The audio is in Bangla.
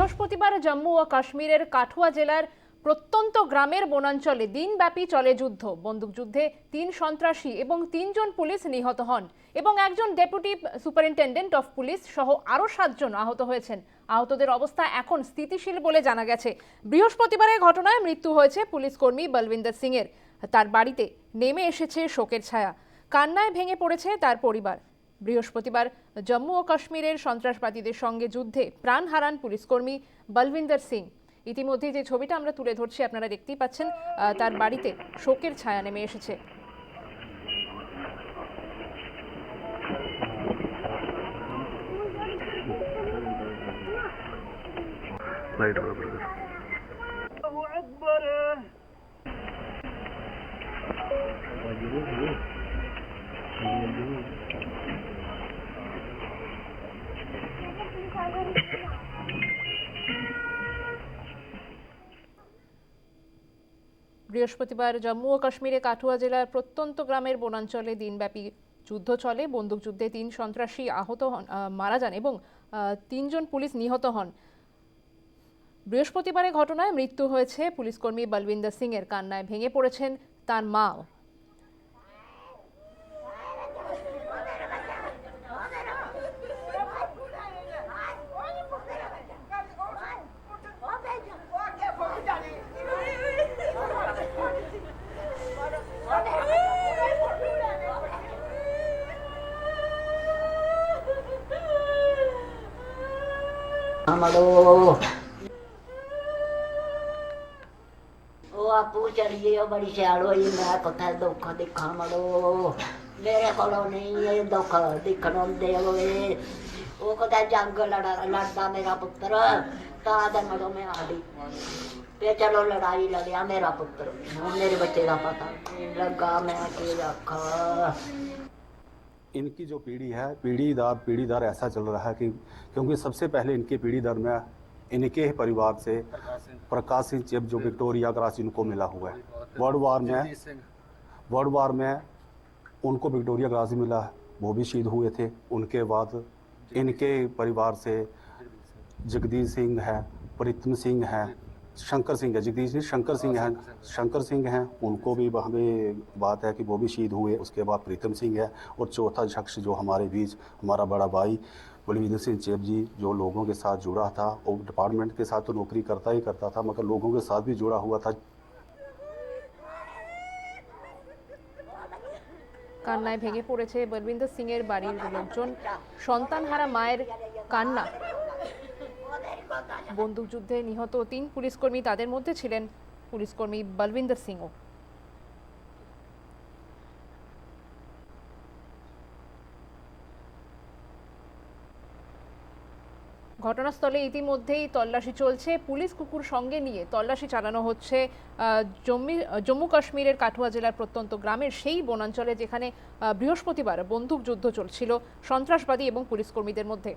বৃহস্পতিবার জম্মু ও কাশ্মীরের কাঠুয়া জেলার প্রত্যন্ত গ্রামের বনাঞ্চলে দিনব্যাপী চলে যুদ্ধ। বন্দুকযুদ্ধে তিন সন্ত্রাসী এবং তিনজন পুলিশ নিহত হন এবং একজন ডেপুটি সুপারিনটেন্ডেন্ট অফ পুলিশ সহ আরও সাতজন আহত হয়েছেন। আহতদের অবস্থা এখন স্থিতিশীল বলে জানা গেছে। বৃহস্পতিবারের ঘটনায় মৃত্যু হয়েছে পুলিশ কর্মী বলবিন্দর সিংয়ের। তার বাড়িতে নেমে এসেছে শোকের ছায়া। কান্নায় ভেঙে পড়েছে তার পরিবার। বৃহস্পতিবার জম্মু ও কাশ্মীরের সন্ত্রাসবাদীদের সঙ্গে যুদ্ধে প্রাণ হারান পুলিশকর্মী বলবিন্দর সিং। ইতিমধ্যে যে ছবিটা আমরা তুলে ধরছি আপনারা দেখতেই পাচ্ছেন তার বাড়িতে শোকের ছায়া নেমে এসেছে। বৃহস্পতিবার জম্মু ও কাশ্মীরে কাঠুয়া জেলার প্রত্যন্ত গ্রামের বনাঞ্চলে দিনব্যাপী যুদ্ধ চলে। বন্দুকযুদ্ধে তিন সন্ত্রাসী আহত হন মারা যান এবং তিনজন পুলিশ নিহত হন। বৃহস্পতিবারের ঘটনায় মৃত্যু হয়েছে পুলিশকর্মী বলবিন্দর সিং এর কান্নায় ভেঙে পড়েছেন তার মাও। ਹਮੜੋ ਉਹ ਆਪੂ ਚਲੀਏ ਉਹ ਬੜੀ ਸਿਆਲ ਹੋਈ, ਮੈਂ ਕੋਥੇ ਦੁੱਖ ਦੇਖਾਂ ਮੜੋ। ਮੇਰੇ ਕੋਲੋਂ ਨਹੀਂ ਇਹ ਦੁੱਖ ਦੇਖਣ ਹੁੰਦੇ ਹੋਏ। ਉਹ ਕੋਥੇ ਜੰਗ ਲੜਾ, ਲੜਦਾ ਮੇਰਾ ਪੁੱਤਰ, ਤਾਂ ਦੇ ਮੜੋ ਮੈਂ ਆੜੀ ਤੇ ਚਲੋ ਲੜਾਈ ਲੜਿਆ ਮੇਰਾ ਪੁੱਤਰ। ਹੁਣ ਮੇਰੇ ਬੱਚੇ ਦਾ ਪਤਾ ਨਹੀਂ ਲੱਗਾ ਮੈਂ ਕੀ ਆਖਾਂ। इनकी जो पीढ़ी है पीढ़ी दर पीढ़ी दर ऐसा चल रहा है कि क्योंकि सबसे पहले इनके पीढ़ी दर में इनके ही परिवार से प्रकाश सिंह चिप जो विक्टोरिया क्रॉस इनको मिला हुआ है। वर्ल्ड वार में, वर्ल्ड वार में उनको विक्टोरिया क्रॉस मिला है वो भी शहीद हुए थे। उनके बाद इनके परिवार से जगदीश सिंह है, प्रीतम सिंह है शंकर सिंह है जगदीश सिंह शंकर सिंह हैं शंकर सिंह हैं उनको भी हमें बात है कि वो भी शहीद हुए उसके बाद प्रीतम सिंह है और चौथा शख्स जो हमारे बीच हमारा बड़ा भाई बलविंदर सिंह चेब जी जो लोगों के साथ जुड़ा था और डिपार्टमेंट के साथ तो नौकरी करता ही करता था मगर लोगों के साथ भी जुड़ा हुआ था কান্নায় ভেঙে পড়েছে বলবিন্দর সিং এর বাড়ির লোকজন সন্তানহারা মায়ের কান্না বন্দুকযুদ্ধে নিহত তিন পুলিশকর্মী, তাদের মধ্যে ছিলেন পুলিশকর্মী বলবিন্দর সিংও। ঘটনাস্থলে ইতিমধ্যেই তল্লাশি চলছে। পুলিশ কুকুর সঙ্গে নিয়ে তল্লাশি চালানো হচ্ছে জম্মি, জম্মু কাশ্মীরের কাঠুয়া জেলার প্রত্যন্ত গ্রামের সেই বনাঞ্চলে যেখানে বৃহস্পতিবার বন্দুকযুদ্ধ চলছিল সন্ত্রাসবাদী এবং পুলিশ কর্মীদের মধ্যে।